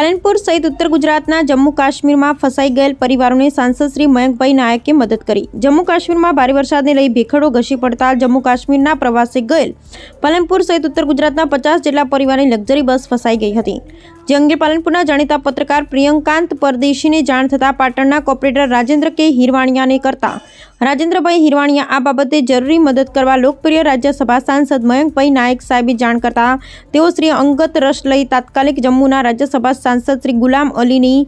પાલનપુર સહિત ઉત્તર ગુજરાતના જમ્મુ કાશ્મીરમાં ફસાઈ ગયેલ પરિવારોને સાંસદ શ્રી મયંકભાઈ નાયકે મદદ કરી. જમ્મુ કાશ્મીરમાં ભારે વરસાદને લઈ ભેખડો ઘસી પડતા જમ્મુ કાશ્મીરના પ્રવાસે ગયેલ. પાલનપુર સહિત ઉત્તર ગુજરાતના પચાસ જેટલા પરિવારની લક્ઝરી બસ ફસાઈ ગઈ હતી. જે અંગે પાલનપુરના જાણીતા પત્રકાર પ્રિયંકાંત પરદેશીને જાણ થતાં પાટણના કોર્પોરેટર રાજેન્દ્ર કે હિરવાણિયાને કરતા. રાજેન્દ્રભાઈ હિરવાણિયા આ બાબતે જરૂરી મદદ કરવા લોકપ્રિય રાજ્યસભા સાંસદ મયંકભાઈ નાયક સાહેબે જાણ કરતા તેઓ શ્રી અંગત રસ લઈ તાત્કાલિક જમ્મુના રાજ્યસભા સાંસદ શ્રી ગુલામ અલીની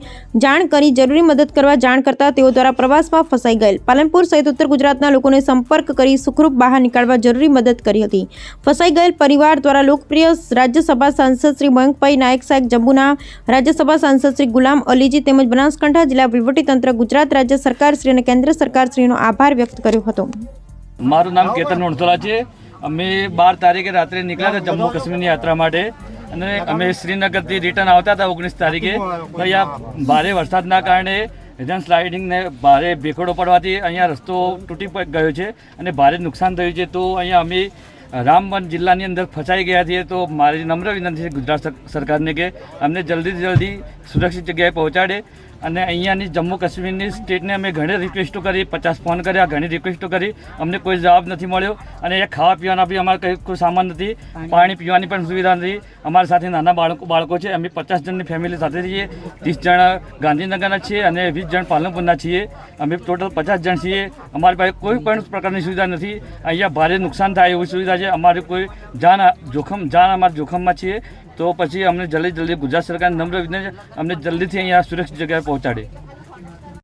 જાણ કરી જરૂરી મદદ કરવા જાણ કરતા તેઓ દ્વારા પ્રવાસમાં ફસાઈ ગયેલ. પાલનપુર સહિત ઉત્તર ગુજરાતના લોકોને સંપર્ક કરી સુખરૂપ બહાર નીકાળવા જરૂરી મદદ કરી હતી. ફસાઈ ગયેલ પરિવાર દ્વારા લોકપ્રિય રાજ્યસભા સાંસદ શ્રી મયંકભાઈ નાયક સાહેબ જમ્મુના રાજ્યસભા સાંસદ શ્રી ગુલામ અલીજી તેમજ બનાસકાંઠા જિલ્લા વહીવટીતંત્ર ગુજરાત રાજ્ય સરકાર શ્રી અને કેન્દ્ર સરકાર શ્રીનો આભાર વ્યક્ત કર્યો હતો. મારું નામ કેતન વણસોલા છે. અમે બાર તારીખે રાત્રે નીકળ્યા હતા જમ્મુ કાશ્મીરની યાત્રા માટે. અને અમે શ્રીનગરથી રિટર્ન આવતા હતા ઓગણીસ તારીખે. અહીંયા ભારે વરસાદના કારણે રિટર્ન સ્લાઇડિંગને ભારે ભેખડો પડવાથી અહીંયા રસ્તો તૂટી ગયો છે અને ભારે નુકસાન થયું છે. તો અહીંયા અમે રામબન જિલ્લાની અંદર ફસાઈ ગયા છીએ તો મારી નમ્ર વિનંતી છે ગુજરાત સર- સરકારને કે અમને જલ્દીથી જલ્દી સુરક્ષિત જગ્યાએ પહોંચાડે અને અહીંયાની જમ્મુ કાશ્મીરની સ્ટેટને અમે ઘણી રિક્વેસ્ટો કરી પચાસ ફોન કર્યા ઘણી રિક્વેસ્ટો કરી અમને કોઈ જવાબ નથી મળ્યો અને અહીંયા ખાવા પીવાના બી અમારે કંઈ કોઈ સામાન નથી પાણી. પીવાની પણ સુવિધા નથી. અમારી સાથે નાના બાળકો બાળકો છે અમે પચાસ જણની ફેમિલી સાથે છીએ ત્રીસ જણ ગાંધીનગરના છીએ અને વીસ જણ પાલનપુરના છીએ. અમે ટોટલ પચાસ જણ છીએ. અમારી પાસે કોઈ પણ પ્રકારની સુવિધા નથી. અહીંયા ભારે નુકસાન થાય એવી સુવિધા છે અમારી કોઈ જાન જોખમ જાન અમારા જોખમમાં છીએ, તો પછી અમને જલ્દી જલ્દી ગુજરાત સરકાર નમ્ર વિનંતી અમને જલ્દીથી અહીંયા સુરક્ષિત જગ્યાએ પહોંચાડે.